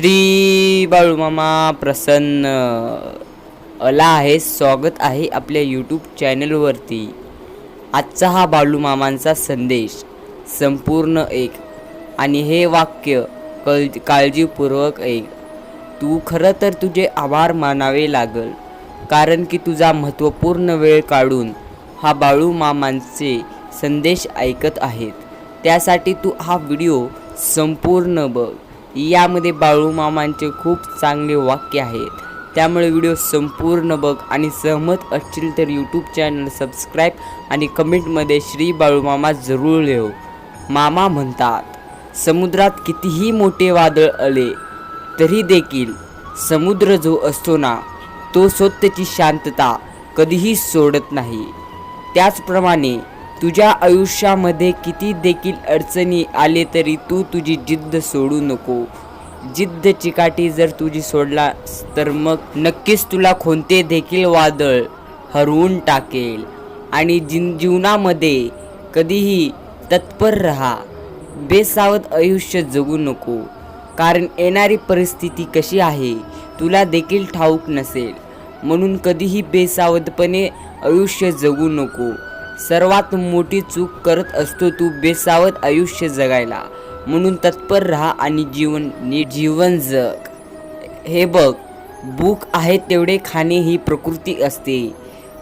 श्री बाळूमामा प्रसन्न. अला आहे स्वागत आहे आपल्या यूट्यूब चॅनलवरती आजचा हा बाळूमामांचा संदेश संपूर्ण एक. आणि हे वाक्य कल काळजीपूर्वक एक तू खरं तर तुझे आभार मानावे लागल कारण की तुझा महत्त्वपूर्ण वेळ काढून हा बाळूमामांचे संदेश ऐकत आहेत. त्यासाठी तू हा व्हिडिओ संपूर्ण बघ. यामध्ये बाळूमामांचे खूप चांगले वाक्य आहेत. त्यामुळे व्हिडिओ संपूर्ण बघ आणि सहमत असतील तर यूट्यूब चॅनल सबस्क्राईब आणि कमेंटमध्ये श्री बाळूमामा जरूर लिहो. मामा म्हणतात समुद्रात कितीही मोठे वादळ आले तरी देखील समुद्र जो असतो ना तो स्वतःची शांतता कधीही सोडत नाही. त्याचप्रमाणे तुझ्या आयुष्यामध्ये किती देखील अडचणी आले तरी तू तुझी जिद्द सोडू नको. जिद्द चिकाटी जर तुझी सोडला तर मग नक्कीच तुला कोणते देखील वादळ हरवून टाकेल. आणि जिन जीवनामध्ये कधीही तत्पर राहा. बेसावध आयुष्य जगू नको. कारण येणारी परिस्थिती कशी आहे तुला देखील ठाऊक नसेल. म्हणून कधीही बेसावधपणे आयुष्य जगू नको. सर्वात मोठी चूक करत असतो तू बेसावत आयुष्य जगायला. म्हणून तत्पर राहा आणि जीवन नीट जीवन जग. हे बघ भूक आहे तेवढे खाणे ही प्रकृती असते.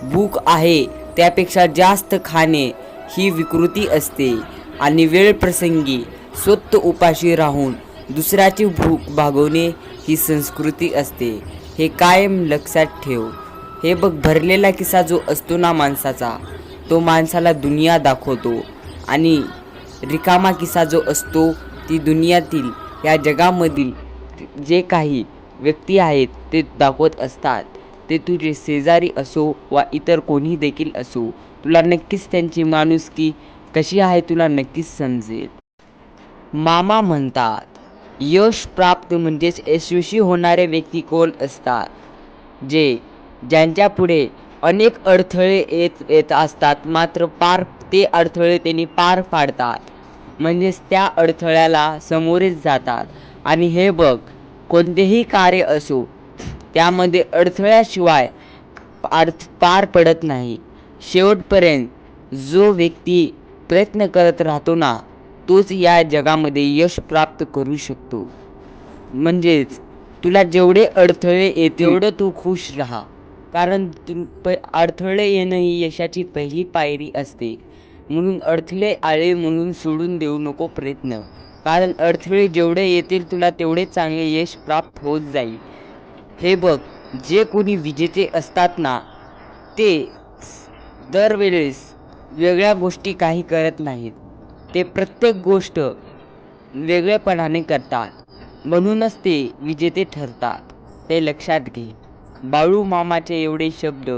भूक आहे त्यापेक्षा जास्त खाणे ही विकृती असते. आणि वेळ प्रसंगी स्वतः उपाशी राहून दुसऱ्याची भूक भागवणे ही संस्कृती असते. हे कायम लक्षात ठेव. हे बघ भरलेला किस्सा जो असतो ना माणसाचा तो माणसाला दुनिया दाखवतो. आणि रिकामा किस्सा जो असतो ती दुनियातील या जगामधील जे काही व्यक्ती आहेत ते दाखवत असतात. ते तुझे शेजारी असो वा इतर कोणी देखील असो तुला नक्कीच त्यांची माणुसकी कशी आहे तुला नक्कीच समजेल. मामा म्हणतात यश प्राप्त म्हणजेच यशस्वी होणारे व्यक्ती कोण असतात? जे ज्यांच्या पुढे अनेक अडथळे येत येत असतात. मात्र पार ते अडथळे त्यांनी पार पाडतात. म्हणजेच त्या अडथळ्याला सामोरेच जातात. आणि हे बघ कोणतेही कार्य असो त्यामध्ये अडथळ्याशिवाय अर्थ पार पडत नाही. शेवटपर्यंत जो व्यक्ती प्रयत्न करत राहतो ना तोच या जगामध्ये यश प्राप्त करू शकतो. म्हणजेच तुला जेवढे अडथळे येते तेवढं तू खुश राहा. कारण तु प अडथळे येणं ही यशाची पहिली पायरी असते. म्हणून अडथळे आले म्हणून सोडून देऊ नको प्रयत्न. कारण अडथळे जेवढे येतील तुला तेवढे चांगले यश प्राप्त होत जाईल. हे बघ जे कोणी विजेते असतात ना ते दरवेळेस वेगळ्या गोष्टी काही करत नाहीत. ते प्रत्येक गोष्ट वेगळेपणाने करतात. म्हणूनच ते विजेते ठरतात. ते लक्षात घे. बाळू मामाचे एवढे शब्द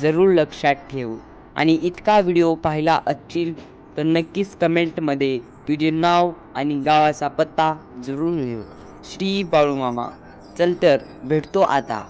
जरूर लक्षात ठेव आणि इतका व्हिडिओ पाहिला असतील तर नक्कीच कमेंटमध्ये तुझे नाव आणि गावाचा पत्ता जरूर लिह. श्री बाळूमामा चल तर भेटतो आता.